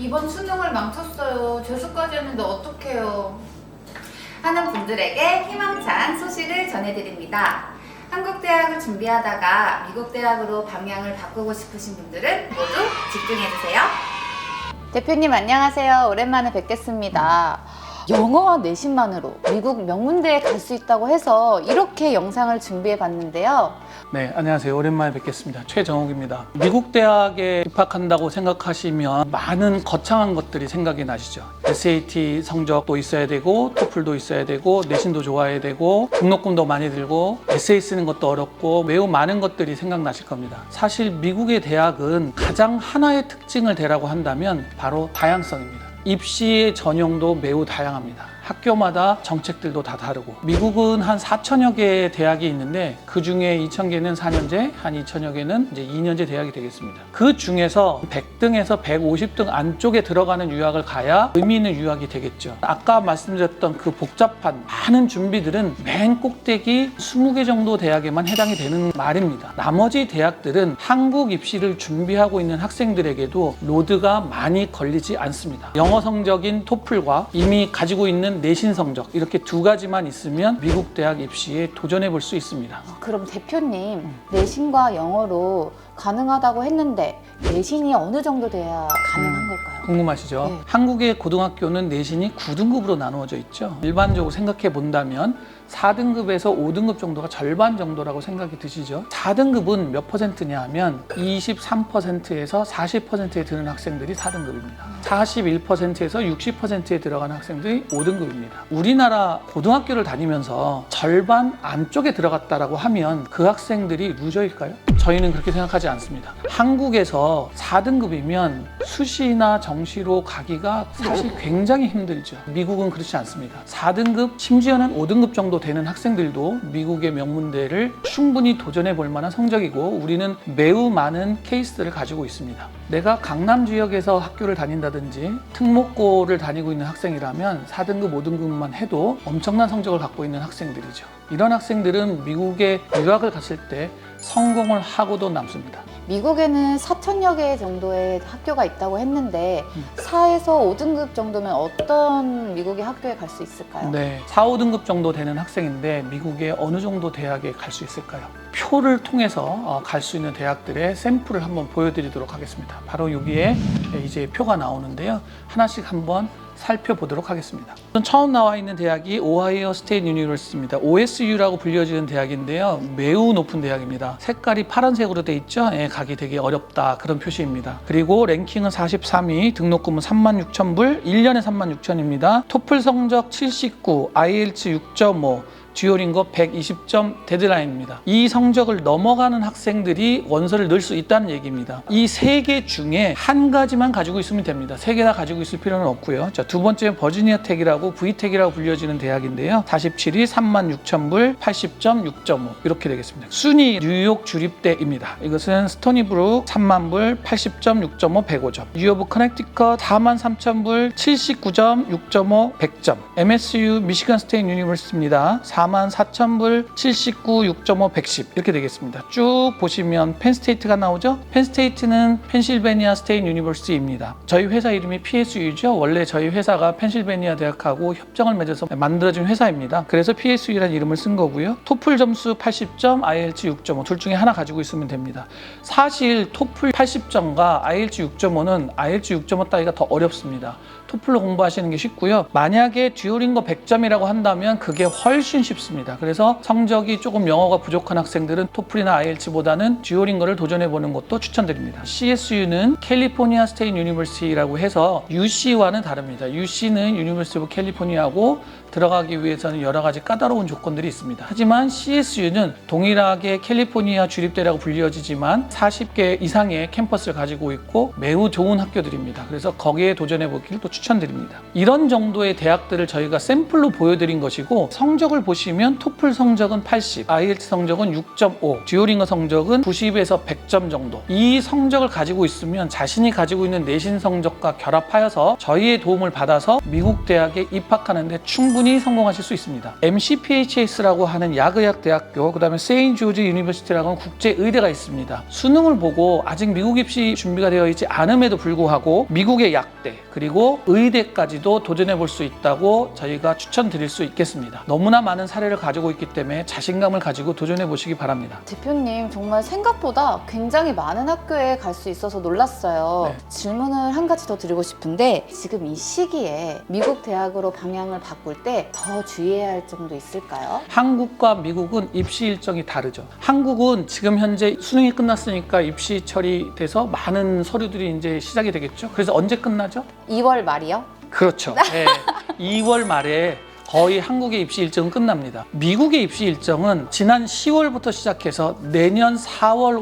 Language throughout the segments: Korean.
이번 수능을 망쳤어요. 재수까지 했는데 어떡해요. 하는 분들에게 희망찬 소식을 전해드립니다. 한국 대학을 준비하다가 미국 대학으로 방향을 바꾸고 싶으신 분들은 모두 집중해주세요. 대표님 안녕하세요. 오랜만에 뵙겠습니다. 영어와 내신만으로 미국 명문대에 갈 수 있다고 해서 이렇게 영상을 준비해 봤는데요. 네, 안녕하세요. 오랜만에 뵙겠습니다. 최정욱입니다. 미국 대학에 입학한다고 생각하시면 많은 거창한 것들이 생각이 나시죠. SAT 성적도 있어야 되고, 토플도 있어야 되고, 내신도 좋아야 되고, 등록금도 많이 들고, 에세이 쓰는 것도 어렵고, 매우 많은 것들이 생각나실 겁니다. 사실 미국의 대학은 가장 하나의 특징을 대라고 한다면 바로 다양성입니다. 입시의 전형도 매우 다양합니다. 학교마다 정책들도 다 다르고 미국은 한 4천여 개의 대학이 있는데 그 중에 2천 개는 4년제, 한 2천여 개는 이제 2년제 대학이 되겠습니다. 그 중에서 100등에서 150등 안쪽에 들어가는 유학을 가야 의미 있는 유학이 되겠죠. 아까 말씀드렸던 그 복잡한 많은 준비들은 맨 꼭대기 20개 정도 대학에만 해당이 되는 말입니다. 나머지 대학들은 한국 입시를 준비하고 있는 학생들에게도 로드가 많이 걸리지 않습니다. 영어 성적인 토플과 이미 가지고 있는 내신 성적 이렇게 두 가지만 있으면 미국 대학 입시에 도전해 볼 수 있습니다. 그럼 대표님 내신과 영어로 가능하다고 했는데 내신이 어느 정도 돼야 가능한 걸까요? 궁금하시죠? 네. 한국의 고등학교는 내신이 9등급으로 나누어져 있죠. 일반적으로 생각해 본다면 4등급에서 5등급 정도가 절반 정도라고 생각이 드시죠. 4등급은 몇 퍼센트냐 하면 23%에서 40%에 드는 학생들이 4등급입니다. 41%에서 60%에 들어가는 학생들이 5등급입니다. 우리나라 고등학교를 다니면서 절반 안쪽에 들어갔다라고 하면 그 학생들이 루저일까요? 저희는 그렇게 생각하지 않습니다. 한국에서 4등급이면 수시나 정시로 가기가 사실 굉장히 힘들죠. 미국은 그렇지 않습니다. 4등급, 심지어는 5등급 정도 되는 학생들도 미국의 명문대를 충분히 도전해 볼 만한 성적이고 우리는 매우 많은 케이스들을 가지고 있습니다. 내가 강남 지역에서 학교를 다닌다든지 특목고를 다니고 있는 학생이라면 4등급, 5등급만 해도 엄청난 성적을 갖고 있는 학생들이죠. 이런 학생들은 미국에 유학을 갔을 때 성공을 하고도 남습니다. 미국에는 4천여 개 정도의 학교가 있다고 했는데 음. 4에서 5등급 정도면 어떤 미국의 학교에 갈 수 있을까요? 네, 4, 5등급 정도 되는 학생인데 미국의 어느 정도 대학에 갈 수 있을까요? 표를 통해서 갈 수 있는 대학들의 샘플을 한번 보여드리도록 하겠습니다. 바로 여기에 이제 표가 나오는데요. 하나씩 한번 살펴보도록 하겠습니다. 처음 나와 있는 대학이 오하이오 스테이트 유니버시티입니다. OSU라고 불려지는 대학인데요. 매우 높은 대학입니다. 색깔이 파란색으로 돼 있죠. 예, 가기 되게 어렵다 그런 표시입니다. 그리고 랭킹은 43위, 등록금은 36,000불, 1년에 36,000입니다. 토플 성적 79, IELTS 6.5, 듀오링거 120점 데드라인입니다. 이 성적을 넘어가는 학생들이 원서를 넣을 수 있다는 얘기입니다. 이 세 개 중에 한 가지만 가지고 있으면 됩니다. 세 개 다 가지고 있을 필요는 없고요. 자, 두 번째 버지니아 텍이라고 V텍이라고 불려지는 대학인데요. 47위 36,000불 80점 6.5 이렇게 되겠습니다. 순위 뉴욕 주립대입니다. 이것은 스토니브룩 3만 불 80점 6.5 105점. 뉴욕 커넥티컷 4만 3,000불 79점 6.5 100점. MSU 미시간 스테이트 유니버시티입니다. 4만 4,000불 79 6.5 110 이렇게 되겠습니다. 쭉 보시면 펜스테이트가 나오죠. 펜스테이트는 펜실베니아 스테이트 유니버시티입니다. 저희 회사 이름이 PSU죠. 원래 저희 회사가 펜실베니아 대학하고 협정을 맺어서 만들어진 회사입니다. 그래서 PSU라는 이름을 쓴 거고요. 토플 점수 80점, IELTS 6.5 둘 중에 하나 가지고 있으면 됩니다. 사실 토플 80점과 IELTS 6.5는 IELTS 6.5 따위가 더 어렵습니다. 토플로 공부하시는 게 쉽고요. 만약에 듀오링거 100점이라고 한다면 그게 훨씬 쉽습니다. 그래서 성적이 조금 영어가 부족한 학생들은 토플이나 IELTS보다는 듀오링거를 도전해 보는 것도 추천드립니다. CSU는 캘리포니아 스테이트 유니버시티라고 해서 UC와는 다릅니다. UC는 유니버시티 오브 캘리포니아고 들어가기 위해서는 여러 가지 까다로운 조건들이 있습니다. 하지만 CSU는 동일하게 캘리포니아 주립대라고 불리어지지만 40개 이상의 캠퍼스를 가지고 있고 매우 좋은 학교들입니다. 그래서 거기에 도전해 보기를 또 추천드립니다. 이런 정도의 대학들을 저희가 샘플로 보여드린 것이고 성적을 보시 보시면 토플 성적은 80, IELTS 성적은 6.5, 듀오링거 성적은 90에서 100점 정도. 이 성적을 가지고 있으면 자신이 가지고 있는 내신 성적과 결합하여서 저희의 도움을 받아서 미국 대학에 입학하는데 충분히 성공하실 수 있습니다. MCPHS라고 하는 야그약 대학교, 그다음에 세인 조지 유니버시티라고 하는 국제 의대가 있습니다. 수능을 보고 아직 미국 입시 준비가 되어 있지 않음에도 불구하고 미국의 약대 그리고 의대까지도 도전해 볼 수 있다고 저희가 추천드릴 수 있겠습니다. 너무나 많은 사례를 가지고 있기 때문에 자신감을 가지고 도전해 보시기 바랍니다. 대표님 정말 생각보다 굉장히 많은 학교에 갈 수 있어서 놀랐어요. 네. 질문을 한 가지 더 드리고 싶은데 지금 이 시기에 미국 대학으로 방향을 바꿀 때 더 주의해야 할 점도 있을까요? 한국과 미국은 입시 일정이 다르죠. 한국은 지금 현재 수능이 끝났으니까 입시 처리돼서 많은 서류들이 이제 시작이 되겠죠. 그래서 언제 끝나죠? 2월 말이요? 그렇죠. 네. 2월 말에 거의 한국의 입시 일정은 끝납니다. 미국의 입시 일정은 지난 10월부터 시작해서 내년 4월,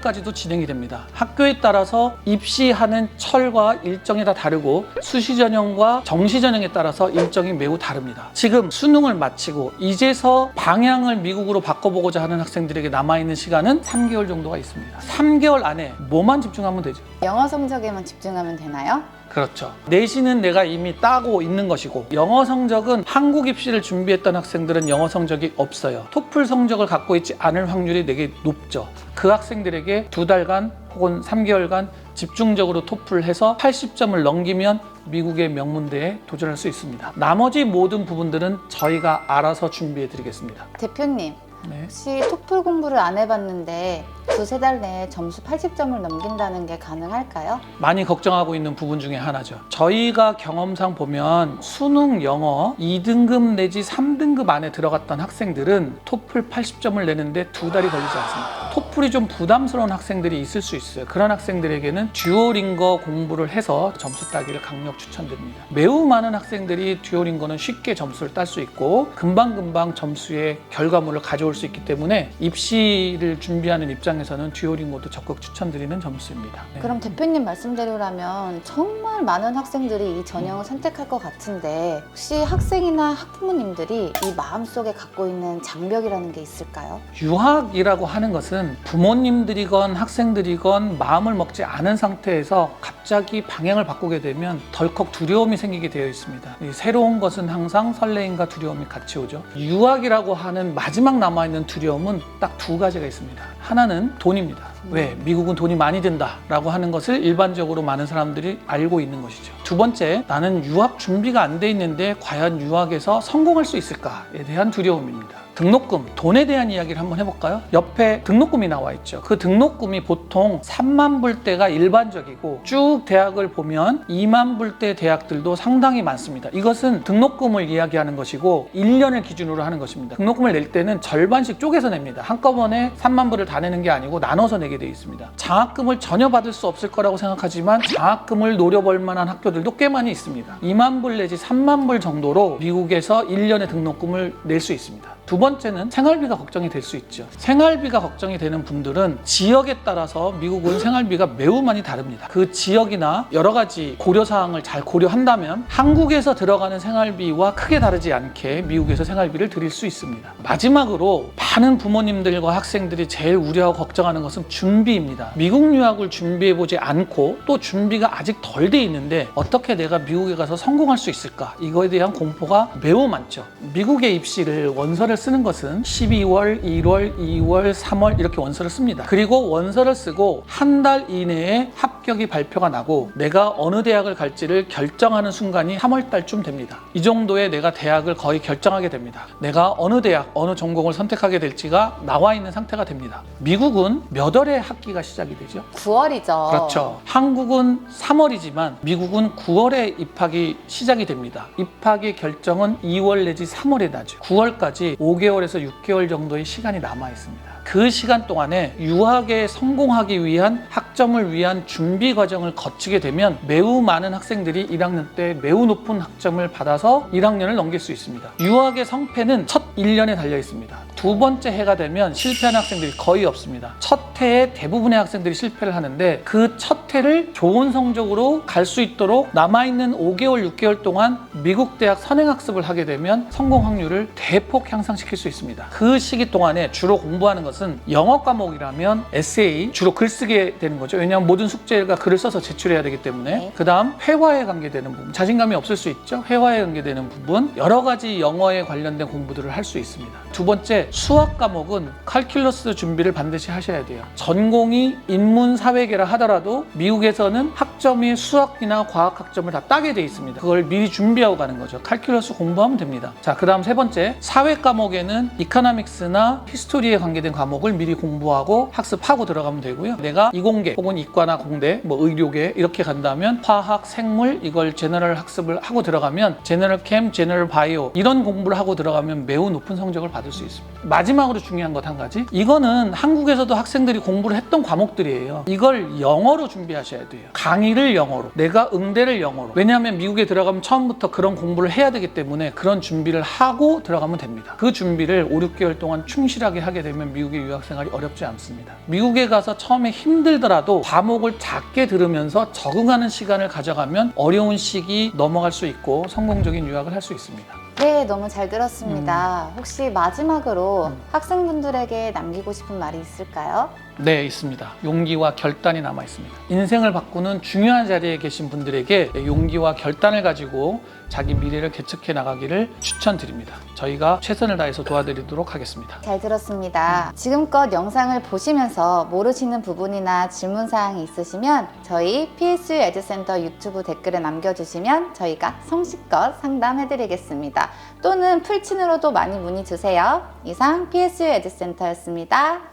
5월까지도 진행이 됩니다. 학교에 따라서 입시하는 철과 일정이 다 다르고 수시 전형과 정시 전형에 따라서 일정이 매우 다릅니다. 지금 수능을 마치고 이제서 방향을 미국으로 바꿔보고자 하는 학생들에게 남아있는 시간은 3개월 정도가 있습니다. 3개월 안에 뭐만 집중하면 되죠? 영어 성적에만 집중하면 되나요? 그렇죠. 내신은 내가 이미 따고 있는 것이고 영어 성적은 한국 입시를 준비했던 학생들은 영어 성적이 없어요. 토플 성적을 갖고 있지 않을 확률이 되게 높죠. 그 학생들에게 두 달간 혹은 3개월간 집중적으로 토플 해서 80점을 넘기면 미국의 명문대에 도전할 수 있습니다. 나머지 모든 부분들은 저희가 알아서 준비해 드리겠습니다. 대표님 네. 혹시 토플 공부를 안 해봤는데 두세 달 내에 점수 80점을 넘긴다는 게 가능할까요? 많이 걱정하고 있는 부분 중에 하나죠. 저희가 경험상 보면 수능 영어 2등급 내지 3등급 안에 들어갔던 학생들은 토플 80점을 내는데 두 달이 걸리지 않습니다. 토플이 좀 부담스러운 학생들이 있을 수 있어요. 그런 학생들에게는 듀오링거 공부를 해서 점수 따기를 강력 추천드립니다. 매우 많은 학생들이 듀오링거는 쉽게 점수를 딸 수 있고 금방금방 점수의 결과물을 가져올 수 있기 때문에 입시를 준비하는 입장에서는 듀오링거도 적극 추천드리는 점수입니다. 네. 그럼 대표님 말씀대로라면 정말 많은 학생들이 이 전형을 선택할 것 같은데 혹시 학생이나 학부모님들이 이 마음속에 갖고 있는 장벽이라는 게 있을까요? 유학이라고 하는 것은 부모님들이건 학생들이건 마음을 먹지 않은 상태에서 갑자기 방향을 바꾸게 되면 덜컥 두려움이 생기게 되어 있습니다. 이 새로운 것은 항상 설레임과 두려움이 같이 오죠. 유학이라고 하는 마지막 남아있는 두려움은 딱 두 가지가 있습니다. 하나는 돈입니다. 왜? 미국은 돈이 많이 든다라고 하는 것을 일반적으로 많은 사람들이 알고 있는 것이죠. 두 번째, 나는 유학 준비가 안 돼 있는데 과연 유학에서 성공할 수 있을까에 대한 두려움입니다. 등록금, 돈에 대한 이야기를 한번 해볼까요? 옆에 등록금이 나와 있죠. 그 등록금이 보통 3만 불대가 일반적이고 쭉 대학을 보면 2만 불대 대학들도 상당히 많습니다. 이것은 등록금을 이야기하는 것이고 1년을 기준으로 하는 것입니다. 등록금을 낼 때는 절반씩 쪼개서 냅니다. 한꺼번에 3만 불을 다 내는 게 아니고 나눠서 내게 되어 있습니다. 장학금을 전혀 받을 수 없을 거라고 생각하지만 장학금을 노려볼 만한 학교들도 꽤 많이 있습니다. 2만 불 내지 3만 불 정도로 미국에서 1년의 등록금을 낼 수 있습니다. 두 번째는 생활비가 걱정이 될 수 있죠. 생활비가 걱정이 되는 분들은 지역에 따라서 미국은 생활비가 매우 많이 다릅니다. 그 지역이나 여러 가지 고려 사항을 잘 고려한다면 한국에서 들어가는 생활비와 크게 다르지 않게 미국에서 생활비를 드릴 수 있습니다. 마지막으로 많은 부모님들과 학생들이 제일 우려하고 걱정하는 것은 준비입니다. 미국 유학을 준비해 보지 않고 또 준비가 아직 덜 돼 있는데 어떻게 내가 미국에 가서 성공할 수 있을까? 이거에 대한 공포가 매우 많죠. 미국의 입시를 원서를 쓰는 것은 12월, 1월, 2월, 3월 이렇게 원서를 씁니다. 그리고 원서를 쓰고 한 달 이내에 합 격이 발표가 나고 내가 어느 대학을 갈지를 결정하는 순간이 3월 달쯤 됩니다. 이 정도에 내가 대학을 거의 결정하게 됩니다. 내가 어느 대학, 어느 전공을 선택하게 될지가 나와 있는 상태가 됩니다. 미국은 몇 월에 학기가 시작이 되죠? 9월이죠. 그렇죠. 한국은 3월이지만 미국은 9월에 입학이 시작이 됩니다. 입학의 결정은 2월 내지 3월에 나죠. 9월까지 5개월에서 6개월 정도의 시간이 남아 있습니다. 그 시간 동안에 유학에 성공하기 위한 학점을 위한 준비 과정을 거치게 되면 매우 많은 학생들이 1학년 때 매우 높은 학점을 받아서 1학년을 넘길 수 있습니다. 유학의 성패는 첫 1년에 달려 있습니다. 두 번째 해가 되면 실패하는 학생들이 거의 없습니다. 첫 해에 대부분의 학생들이 실패를 하는데 그 첫 해를 좋은 성적으로 갈 수 있도록 남아있는 5개월, 6개월 동안 미국 대학 선행학습을 하게 되면 성공 확률을 대폭 향상시킬 수 있습니다. 그 시기 동안에 주로 공부하는 것은 영어 과목이라면 에세이, 주로 글 쓰게 되는 거죠. 왜냐하면 모든 숙제가 글을 써서 제출해야 되기 때문에. 네. 그 다음 회화에 관계되는 부분. 자신감이 없을 수 있죠. 회화에 관계되는 부분. 여러 가지 영어에 관련된 공부들을 할 수 있습니다. 두 번째, 수학 과목은 칼큘러스 준비를 반드시 하셔야 돼요. 전공이 인문 사회계라 하더라도 미국에서는 학점이 수학이나 과학 학점을 다 따게 돼 있습니다. 그걸 미리 준비하고 가는 거죠. 칼큘러스 공부하면 됩니다. 자, 그 다음 세 번째, 사회 과목에는 이카노믹스나 히스토리에 관계된 과목 을 미리 공부하고 학습하고 들어가면 되고요. 내가 이공계 혹은 이과나 공대, 뭐 의료계 이렇게 간다면 화학, 생물 이걸 제너럴 학습을 하고 들어가면 제너럴 캠, 제너럴 바이오 이런 공부를 하고 들어가면 매우 높은 성적을 받을 수 있습니다. 마지막으로 중요한 것 한 가지. 이거는 한국에서도 학생들이 공부를 했던 과목들이에요. 이걸 영어로 준비하셔야 돼요. 강의를 영어로, 내가 응대를 영어로. 왜냐하면 미국에 들어가면 처음부터 그런 공부를 해야 되기 때문에 그런 준비를 하고 들어가면 됩니다. 그 준비를 5, 6개월 동안 충실하게 하게 되면 미국 의 유학 생활이 어렵지 않습니다. 미국에 가서 처음에 힘들더라도 과목을 작게 들으면서 적응하는 시간을 가져가면 어려운 시기 넘어갈 수 있고 성공적인 유학을 할 수 있습니다. 네, 너무 잘 들었습니다. 혹시 마지막으로 음. 학생분들에게 남기고 싶은 말이 있을까요? 네, 있습니다. 용기와 결단이 남아 있습니다. 인생을 바꾸는 중요한 자리에 계신 분들에게 용기와 결단을 가지고 자기 미래를 개척해 나가기를 추천드립니다. 저희가 최선을 다해서 도와드리도록 하겠습니다. 잘 들었습니다. 지금껏 영상을 보시면서 모르시는 부분이나 질문 사항이 있으시면 저희 PSU 에듀센터 유튜브 댓글에 남겨주시면 저희가 성실껏 상담해드리겠습니다. 또는 풀친으로도 많이 문의 주세요. 이상 PSU 에듀센터였습니다.